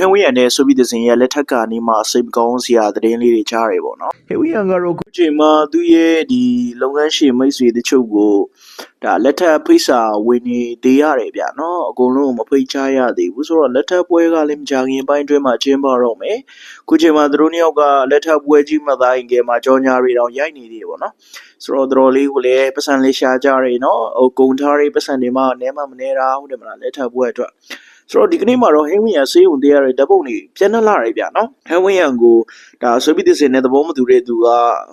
ဟင်းဝင်းရံနဲ့ဆိုပြီးတဲ့စဉ်ရဲ့လက်ထက်ကနေမှစိတ်မကောင်းစရာသတင်းလေးတွေကြားရတယ်ပေါ့နော်ဟင်းဝင်းရံကတော့ခုချိန်မှာသူ့ရဲ့ဒီလုပ်ငန်းရှင်မိတ်ဆွေတချို့ကိုဒါလက်ထက်ဖိတ်စာဝင်နေသေးရတယ်ဗျနော်အကုန်လုံးမဖိတ်ချရသေးဘူးဆိုတော့လက်ထက်ပွဲကလည်းမကြခင်ပိုင်းတွင်းမှာကျင်းပတော့မယ်ခုချိန်မှာသူတို့နှစ်ယောက်ကလက်ထက်ပွဲကြီးမှသားရင်ကဲမှာကြောညာတွေတောင်ရိုက်နေသေးတယ်ပေါ့နော်ဆိုတော့တော်တော်လေးကိုလည်းပတ်စံလေးရှာကြရနော်ဟိုဂုံထားရေးပတ်စံတွေမှနဲမှမနေတာဟုတ်တယ်မလားလက်ထပ်ပွဲအတွက် ဆိုတော့ဒီကနေ့မှာတော့ဟင်းဝင်းရန်ဆေးုံတရားတွေဓာတ်ပုံတွေပြန်နှလာရပြနော်ဟင်းဝင်းရန်ကိုဒါဆိုပြီးတဲ့စင်နဲ့သဘောမတူတဲ့သူက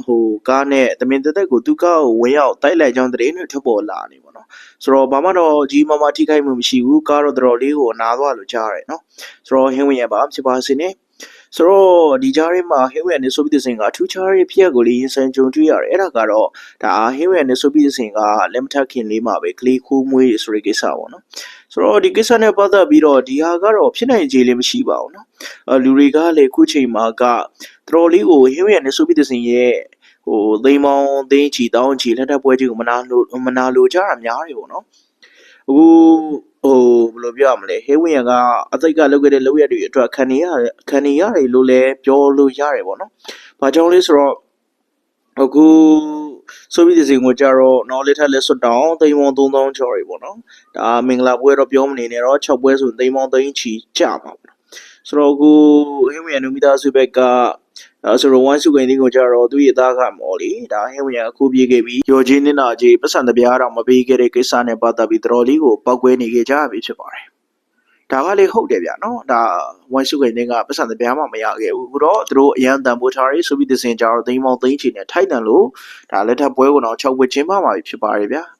ဟိုကားနဲ့တမင်တက်တက်ကိုသူကားကိုဝင်ရောက်တိုက်လိုက်ကြောင်းသတင်းတွေထွက်ပေါ်လာနေပေါ့နော်ဆိုတော့ဘာမှတော့ကြီးမမထိခိုက်မှုမရှိဘူးကားတော့တော်တော်လေးကိုနာသွားလို့ကြားရတယ်နော်ဆိုတော့ဟင်းဝင်းရန်ပါဖြစ်ပါစေနဲ့ဆိုတော့ဒီကြားထဲမှာဟင်းဝဲနဲ့ဆိုပြီးတဲ့စင်ကအထူးခြားရဲ့ဖြစ်ရပ်ကိုလေးရင်ဆိုင်ကြုံတွေ့ရတယ်အဲ့ဒါကတော့ဒါဟင်းဝဲနဲ့ဆိုပြီးတဲ့စင်ကလက်မထက်ခင်လေးမှာပဲကလေးခိုးမွေးဆိုတဲ့ကိစ္စပေါ့နော် ဆိုတော့ဒီကိစ္စနဲ့ပတ်သက်ပြီးတော့ဒီဟာကတော့ဖြစ်နိုင်ခြေလေးမရှိပါဘူးနော်အဲလူတွေကလည်းခုချိန်မှာကတော်တော်လေးကိုဟင်းဝဲနဲ့ဆိုပြီးတဲ့စင်ရဲ့ဟိုသိမ်းမောင်းသိမ်းချီတောင်းချီလက်ထပ်ပွဲကြီးကိုမနာလို့မနာလို့ကြတာများတယ်ပေါ့နော်အခုဟိုဘယ်လိုပြောရမလဲဟင်းဝဲကအသိကလုပ်ခဲ့တဲ့လုပ်ရက်တွေအတွက်ခံနေရတယ်ခံနေရတယ်လို့လည်းပြောလို့ရတယ်ပေါ့နော်။ဘာကြောင့်လဲဆိုတော့အခု ဆိုပြီးတဲ့စီကိုကြတော့နော်လက်ထက်လက်စွတ်တောင်းသိန်းပေါင်း3000ကျော်တွေပေါ့နော်။ဒါမင်္ဂလာပွဲတော့ပြောမနေနဲ့တော့6ပွဲဆိုသိန်းပေါင်းသိန်းချီကြပါပေါ့နော်။ဆိုတော့အခုဟင်းဝဲနူမီသားစုဘက်ကအဲဆိုတော့ဝိုင်းစုကိန်းလေးကိုကြတော့သူ့ရဲ့သားကမော်လီဒါဟင်းဝဲအခုပြေးခဲ့ပြီးရော်ချင်းနေတာကြီးပတ်စံတပြားတော့မပေးခဲ့တဲ့ကိစ္စနဲ့ပတ်သက်ပြီးတော်တော်လေးကိုပောက်ကွဲနေခဲ့ကြပြီဖြစ်ပါတယ်။ ဒါကလေဟုတ်တယ်ဗျာနော်ဒါဝိုင်းစုကိန်းတွေကပတ်စံတပြားမှမရခဲ့ဘူးအခုတော့သူတို့အရန်တန်ဖိုးထားရေးဆိုပြီးသစင်ကြတော့သိန်းပေါင်းသိန်းချီနဲ့ထိုက်တန်လို့ဒါလက်ထပ်ပွဲကတော့6ဝက်ချင်းပါမှာဖြစ်ပါတယ်ဗျာ။